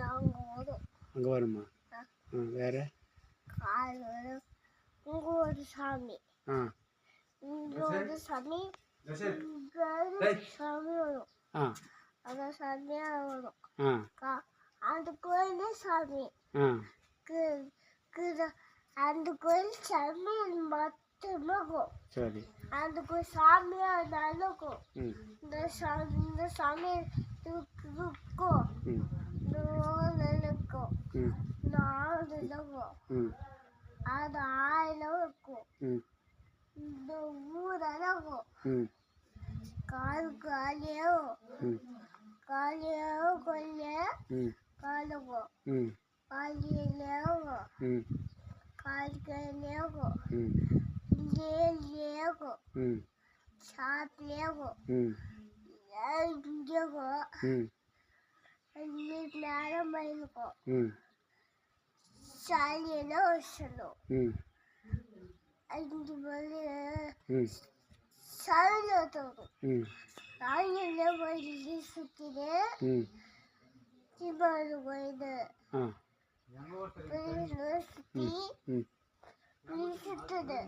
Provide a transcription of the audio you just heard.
அங்கே வரும் அங்கே வருமா? ஆ. வேறு? கால் வரும் இங்கே ஒரு சாமி. ஆ. இங்கே ஒரு சாமி சாமி வரும். ஆ. அந்த சாமியாக வரும். ஆ. கா- அந்த கோயில் சாமி. ஆ. அந்த கோயில் சாமி மட்டுமே இருக்கும் சரி. அந்த கோயில் சாமியாக இருந்தாலும் ம். இந்த சாமி இந்த சாமி இருக்கும் அது ஆயிரம் இருக்கும். இந்த ஊரெல்லாம் இருக்கும். ம். கால் காலியும் ம். காலியும் கொல்ல காலுக்கும். காலியிலேயும் கால் கையிலேயும் இங்கேயும் ம். அஞ்சு நேரம் இருக்கும் ಶಾಲೆಯೆಲ್ಲ ವರ್ಷನು ಅಲ್ಲಿ ಬಳಿ ಶಾಲೆ ಓದೋರು ನಾನೆಲ್ಲ ಬಳಿ ಸುತ್ತಿದೆ ತಿಮ್ಮರು ಬೈದು ಸುತ್ತಿ ಸುತ್ತದೆ